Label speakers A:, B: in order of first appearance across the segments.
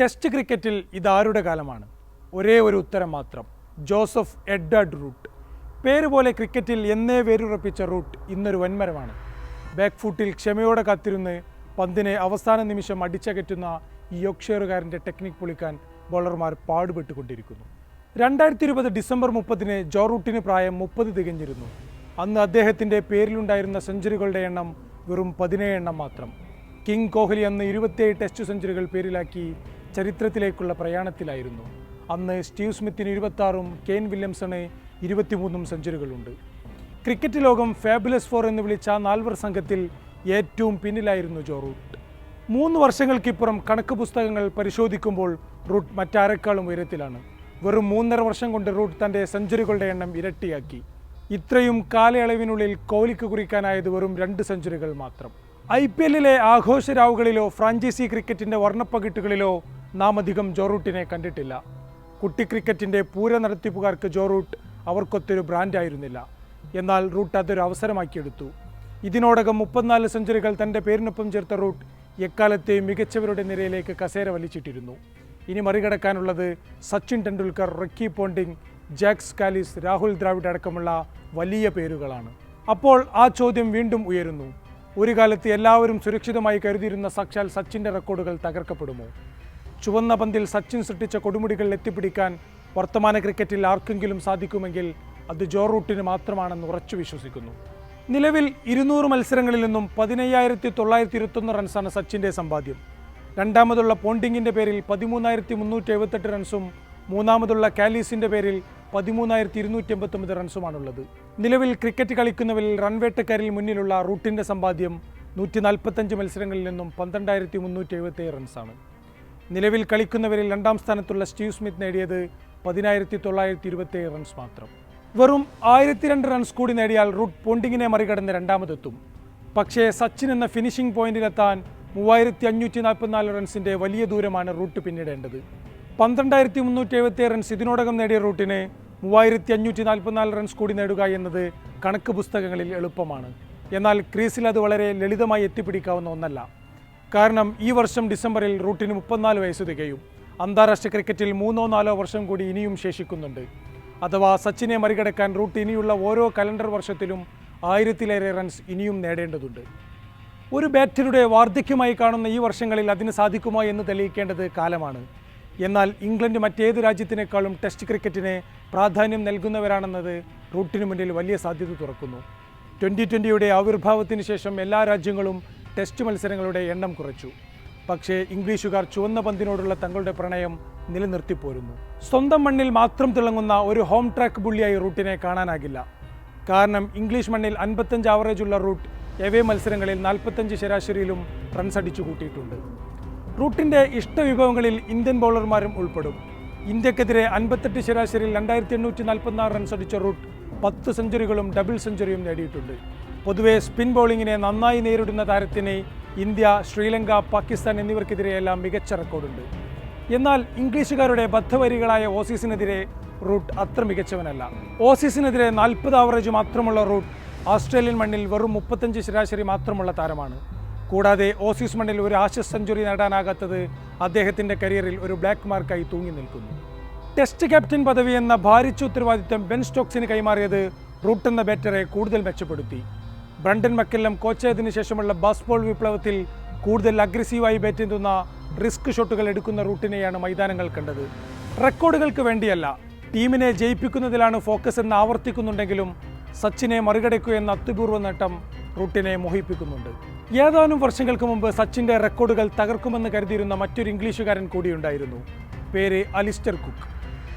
A: Test ക്രിക്കറ്റിൽ ഇതാരുടെ കാലമാണ്? ഒരേ ഒരു ഉത്തരം മാത്രം. Joseph Edward Root. പേര് പോലെ ക്രിക്കറ്റിൽ എന്നേ വേരുറപ്പിച്ച റൂട്ട് ഇന്നൊരു വൻമരമാണ്. ബാക്ക് ഫുട്ടിൽ ക്ഷമയോടെ കാത്തിരുന്ന് പന്തിനെ അവസാന നിമിഷം അടിച്ചകറ്റുന്ന ഈ യോക്ഷേറുകാരന്റെ ടെക്നിക് പൊളിക്കാൻ ബോളർമാർ പാടുപെട്ടുകൊണ്ടിരിക്കുന്നു. രണ്ടായിരത്തി ഇരുപത് ഡിസംബർ മുപ്പതിന് ജോ റൂട്ടിന് പ്രായം മുപ്പത് തികഞ്ഞിരുന്നു. അന്ന് അദ്ദേഹത്തിന്റെ പേരിലുണ്ടായിരുന്ന സെഞ്ചുറികളുടെ എണ്ണം വെറും പതിനേഴ് എണ്ണം മാത്രം. കിങ് കോഹ്ലി അന്ന് ഇരുപത്തിയേഴ് ടെസ്റ്റ് സെഞ്ചുറികൾ പേരിലാക്കി ചരിത്രത്തിലേക്കുള്ള പ്രയാണത്തിലായിരുന്നു. അന്ന് സ്റ്റീവ് സ്മിത്തിന് ഇരുപത്താറും കെയ്ൻ വില്യംസണ് ഇരുപത്തിമൂന്നും സെഞ്ചുറികളുണ്ട്. ക്രിക്കറ്റ് ലോകം ഫാബുലസ് ഫോർ എന്ന് വിളിച്ച നാൽവർ സംഘത്തിൽ ഏറ്റവും പിന്നിലായിരുന്നു ജോ റൂട്ട്. മൂന്ന് വർഷങ്ങൾക്കിപ്പുറം കണക്ക് പുസ്തകങ്ങൾ പരിശോധിക്കുമ്പോൾ റൂട്ട് മറ്റാരെക്കാളും ഉയരത്തിലാണ്. വെറും മൂന്നര വർഷം കൊണ്ട് റൂട്ട് തന്റെ സെഞ്ചുറികളുടെ എണ്ണം ഇരട്ടിയാക്കി. ഇത്രയും കാലയളവിനുള്ളിൽ കോഹ്ലിക്ക് കുറിക്കാനായത് വെറും രണ്ട് സെഞ്ചുറികൾ മാത്രം. ഐ പി എല്ലിലെ ആഘോഷരാവുകളിലോ ഫ്രാഞ്ചൈസി ക്രിക്കറ്റിന്റെ വർണപ്പകിട്ടുകളിലോ നാം അധികം ജോറൂട്ടിനെ കണ്ടിട്ടില്ല. കുട്ടി ക്രിക്കറ്റിന്റെ പൂര നടത്തിപ്പുകാർക്ക് ജോറൂട്ട് അവർക്കൊത്തൊരു ബ്രാൻഡായിരുന്നില്ല. എന്നാൽ റൂട്ട് അതൊരു അവസരമാക്കിയെടുത്തു. ഇതിനോടകം മുപ്പത്തിനാല് സെഞ്ചുറികൾ തന്റെ പേരിനൊപ്പം ചേർത്ത റൂട്ട് എക്കാലത്തെയും മികച്ചവരുടെ നിരയിലേക്ക് കസേര വലിച്ചിട്ടിരുന്നു. ഇനി മറികടക്കാനുള്ളത് Sachin Tendulkar Ricky Ponting Jacques Kallis Rahul Dravid അടക്കമുള്ള വലിയ പേരുകളാണ്. അപ്പോൾ ആ ചോദ്യം വീണ്ടും ഉയരുന്നു. ഒരു കാലത്ത് എല്ലാവരും സുരക്ഷിതമായി കരുതിയിരുന്ന സാക്ഷാൽ സച്ചിന്റെ റെക്കോർഡുകൾ തകർക്കപ്പെടുമോ? ചുവന്ന പന്തിൽ സച്ചിൻ സൃഷ്ടിച്ച കൊടുമുടികൾ എത്തിപ്പിടിക്കാൻ വർത്തമാന ക്രിക്കറ്റിൽ ആർക്കെങ്കിലും സാധിക്കുമെങ്കിൽ അത് ജോ റൂട്ടിന് മാത്രമാണെന്ന് ഉറച്ചു വിശ്വസിക്കുന്നു. നിലവിൽ ഇരുന്നൂറ് മത്സരങ്ങളിൽ നിന്നും പതിനയ്യായിരത്തി തൊള്ളായിരത്തി ഇരുപത്തൊന്ന് റൺസാണ് സച്ചിന്റെ സമ്പാദ്യം. രണ്ടാമതുള്ള പോണ്ടിങ്ങിന്റെ പേരിൽ പതിമൂന്നായിരത്തി മുന്നൂറ്റി എഴുപത്തെട്ട് റൺസും മൂന്നാമതുള്ള കാലീസിന്റെ പേരിൽ പതിമൂന്നായിരത്തി ഇരുന്നൂറ്റി എൺപത്തൊമ്പത് റൺസുമാണുള്ളത്. നിലവിൽ ക്രിക്കറ്റ് കളിക്കുന്നവരിൽ റൺവേട്ടക്കാരിൽ മുന്നിലുള്ള റൂട്ടിന്റെ സമ്പാദ്യം നൂറ്റി നാൽപ്പത്തഞ്ച് മത്സരങ്ങളിൽ നിന്നും പന്ത്രണ്ടായിരത്തി മുന്നൂറ്റി എഴുപത്തേഴ് റൺസാണ്. നിലവിൽ കളിക്കുന്നവരിൽ രണ്ടാം സ്ഥാനത്തുള്ള സ്റ്റീവ് സ്മിത്ത് നേടിയത് പതിനായിരത്തി തൊള്ളായിരത്തി ഇരുപത്തേഴ് റൺസ് മാത്രം. വെറും ആയിരത്തി രണ്ട് റൺസ് കൂടി നേടിയാൽ റൂട്ട് പോണ്ടിങ്ങിനെ മറികടന്ന് രണ്ടാമതെത്തും. പക്ഷേ സച്ചിൻ എന്ന ഫിനിഷിംഗ് പോയിന്റിലെത്താൻ മൂവായിരത്തി അഞ്ഞൂറ്റി നാൽപ്പത്തിനാല് റൺസിന്റെ വലിയ ദൂരമാണ് റൂട്ട് പിന്നിടേണ്ടത്. പന്ത്രണ്ടായിരത്തി മുന്നൂറ്റി എഴുപത്തിയേഴ് റൺസ് ഇതിനോടകം നേടിയ റൂട്ടിന് മൂവായിരത്തി അഞ്ഞൂറ്റി നാൽപ്പത്തിനാല് റൺസ് കൂടി നേടുക എന്നത് കണക്ക് പുസ്തകങ്ങളിൽ എളുപ്പമാണ്. എന്നാൽ ക്രീസിൽ അത് വളരെ ലളിതമായി എത്തിപ്പിടിക്കാവുന്ന ഒന്നല്ല. കാരണം ഈ വർഷം ഡിസംബറിൽ റൂട്ടിന് മുപ്പത്തിനാല് വയസ്സ് തികയും അന്താരാഷ്ട്ര ക്രിക്കറ്റിൽ മൂന്നോ നാലോ വർഷം കൂടി ഇനിയും ശേഷിക്കുന്നുണ്ട്. അഥവാ സച്ചിനെ മറികടക്കാൻ റൂട്ട് ഇനിയുള്ള ഓരോ കലണ്ടർ വർഷത്തിലും ആയിരത്തിലേറെ റൺസ് ഇനിയും നേടേണ്ടതുണ്ട്. ഒരു ബാറ്ററുടെ വാർദ്ധക്യമായി കാണുന്ന ഈ വർഷങ്ങളിൽ അതിന് സാധിക്കുമോ എന്ന് തെളിയിക്കേണ്ടത് കാലമാണ്. എന്നാൽ ഇംഗ്ലണ്ട് മറ്റേത് രാജ്യത്തിനേക്കാളും ടെസ്റ്റ് ക്രിക്കറ്റിന് പ്രാധാന്യം നൽകുന്നവരാണെന്നത് റൂട്ടിന് മുന്നിൽ വലിയ സാധ്യത തുറക്കുന്നു. ട്വന്റി ട്വന്റിയുടെ ആവിർഭാവത്തിന് ശേഷം എല്ലാ രാജ്യങ്ങളും ടെസ്റ്റ് മത്സരങ്ങളുടെ എണ്ണം കുറച്ചു. പക്ഷേ ഇംഗ്ലീഷുകാർ ചുവന്ന പന്തിനോടുള്ള തങ്ങളുടെ പ്രണയം നിലനിർത്തിപ്പോരുന്നു. സ്വന്തം മണ്ണിൽ മാത്രം തിളങ്ങുന്ന ഒരു ഹോം ട്രാക്ക് ബുള്ളിയായി റൂട്ടിനെ കാണാനാകില്ല. കാരണം ഇംഗ്ലീഷ് മണ്ണിൽ അൻപത്തഞ്ച് ആവറേജുള്ള റൂട്ട് എവേ മത്സരങ്ങളിൽ നാൽപ്പത്തഞ്ച് ശരാശരിയിലും റൺസ് അടിച്ചു കൂട്ടിയിട്ടുണ്ട്. റൂട്ടിന്റെ ഇഷ്ടവിഭവങ്ങളിൽ ഇന്ത്യൻ ബൗളർമാരും ഉൾപ്പെടും. ഇന്ത്യക്കെതിരെ അൻപത്തെട്ട് ശരാശരിയിൽ രണ്ടായിരത്തി എണ്ണൂറ്റി നാൽപ്പത്തിനാറ് റൺസ് അടിച്ച റൂട്ട് പത്ത് സെഞ്ചുറികളും ഡബിൾ സെഞ്ചുറിയും നേടിയിട്ടുണ്ട്. പൊതുവെ സ്പിൻ ബൗളിങ്ങിനെ നന്നായി നേരിടുന്ന താരത്തിന് ഇന്ത്യ ശ്രീലങ്ക പാകിസ്ഥാൻ എന്നിവർക്കെതിരെയെല്ലാം മികച്ച റെക്കോർഡുണ്ട് എന്നാൽ ഇംഗ്ലീഷുകാരുടെ ബദ്ധവരികളായ ഓസീസിനെതിരെ റൂട്ട് അത്ര മികച്ചവനല്ല. ഓസീസിനെതിരെ നാൽപ്പത് ആവറേജ് മാത്രമുള്ള റൂട്ട് ഓസ്ട്രേലിയൻ മണ്ണിൽ വെറും മുപ്പത്തഞ്ച് ശരാശരി മാത്രമുള്ള താരമാണ്. കൂടാതെ ഓസീസ് മണ്ണിൽ ഒരു ആശസ് സെഞ്ചുറി നേടാനാകാത്തത് അദ്ദേഹത്തിന്റെ കരിയറിൽ ഒരു ബ്ലാക്ക് മാർക്കായി തൂങ്ങി നിൽക്കുന്നു. ടെസ്റ്റ് ക്യാപ്റ്റൻ പദവി എന്ന ഭാരിച്ച ഉത്തരവാദിത്തം ബെൻ സ്റ്റോക്സിന് കൈമാറിയത് റൂട്ട് എന്ന ബാറ്ററെ കൂടുതൽ മെച്ചപ്പെടുത്തി. ബ്രണ്ടൻ മക്കെല്ലം കോച്ചായതിനു ശേഷമുള്ള ബാസ്ബോൾ വിപ്ലവത്തിൽ കൂടുതൽ അഗ്രസീവായി ബാറ്റ് ചെയ്യുന്ന റിസ്ക് ഷോട്ടുകൾ എടുക്കുന്ന റൂട്ടിനെയാണ് മൈതാനങ്ങൾ കണ്ടത്. റെക്കോർഡുകൾക്ക് വേണ്ടിയല്ല ടീമിനെ ജയിപ്പിക്കുന്നതിലാണ് ഫോക്കസ് എന്ന് ആവർത്തിക്കുന്നുണ്ടെങ്കിലും സച്ചിനെ മറികടക്കുക എന്ന അത്യപൂർവ നേട്ടം റൂട്ടിനെ മോഹിപ്പിക്കുന്നുണ്ട്. ഏതാനും വർഷങ്ങൾക്ക് മുമ്പ് സച്ചിന്റെ റെക്കോർഡുകൾ തകർക്കുമെന്ന് കരുതിയിരുന്ന മറ്റൊരു ഇംഗ്ലീഷുകാരൻ കൂടിയുണ്ടായിരുന്നു. പേര് അലിസ്റ്റർ കുക്ക്.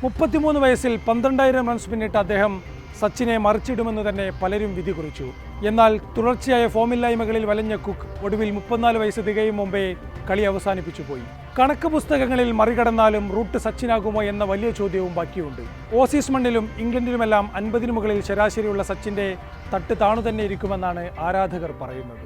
A: മുപ്പത്തിമൂന്ന് വയസ്സിൽ പന്ത്രണ്ടായിരം റൺസ് പിന്നിട്ട് അദ്ദേഹം സച്ചിനെ മറിച്ചിടുമെന്ന് തന്നെ പലരും വിധി കുറിച്ചു. എന്നാൽ തുടർച്ചയായ ഫോമില്ലായ്മകളിൽ വലഞ്ഞ കുക്ക് ഒടുവിൽ മുപ്പത്തിനാല് വയസ്സ് തികയും മുമ്പേ കളി അവസാനിപ്പിച്ചു പോയി. കണക്ക് പുസ്തകങ്ങളിൽ മറികടന്നാലും റൂട്ട് സച്ചിനാകുമോ എന്ന വലിയ ചോദ്യവും ബാക്കിയുണ്ട്. ഓസീസ് മണ്ണിലും ഇംഗ്ലണ്ടിലുമെല്ലാം അൻപതിനു മുകളിൽ ശരാശരിയുള്ള സച്ചിന്റെ തട്ട് താണു തന്നെ ഇരിക്കുമെന്നാണ് ആരാധകർ പറയുന്നത്.